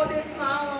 Lord is power.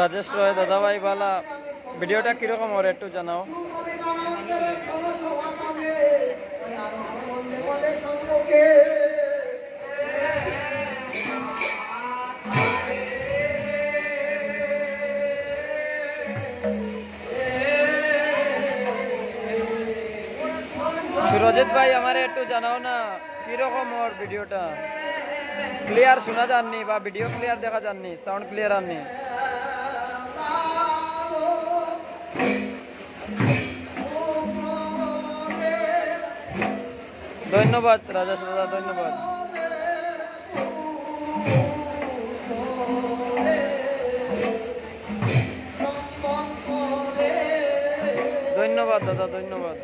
Rajesh রয়, দাদাভাই বালা, ভিডিওটা কীরকম ওর একটু জানাও। সুরজিৎ ভাই, আমার একটু জানাও না, কীরকম ওর ভিডিওটা? ক্লিয়ার শোনা যাননি বা ভিডিও ক্লিয়ার দেখা যাননি সাউন্ড ক্লিয়ার আননি? ধন্যবাদ রাজা দাদা ধন্যবাদ। ধন্যবাদ দাদা ধন্যবাদ।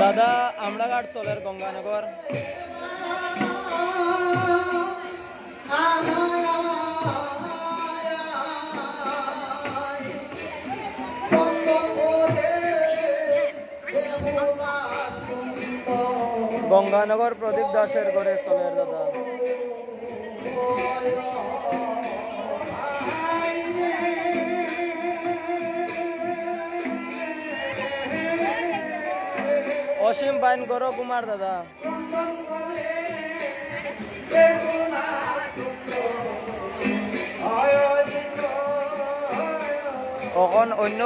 দাদা আমড়াঘাট সোলার গঙ্গানগর। গঙ্গানগর প্রদীপ দাসের ঘরে চলের দাদা। অসীম বাইন গর কুমার দাদা। অন্য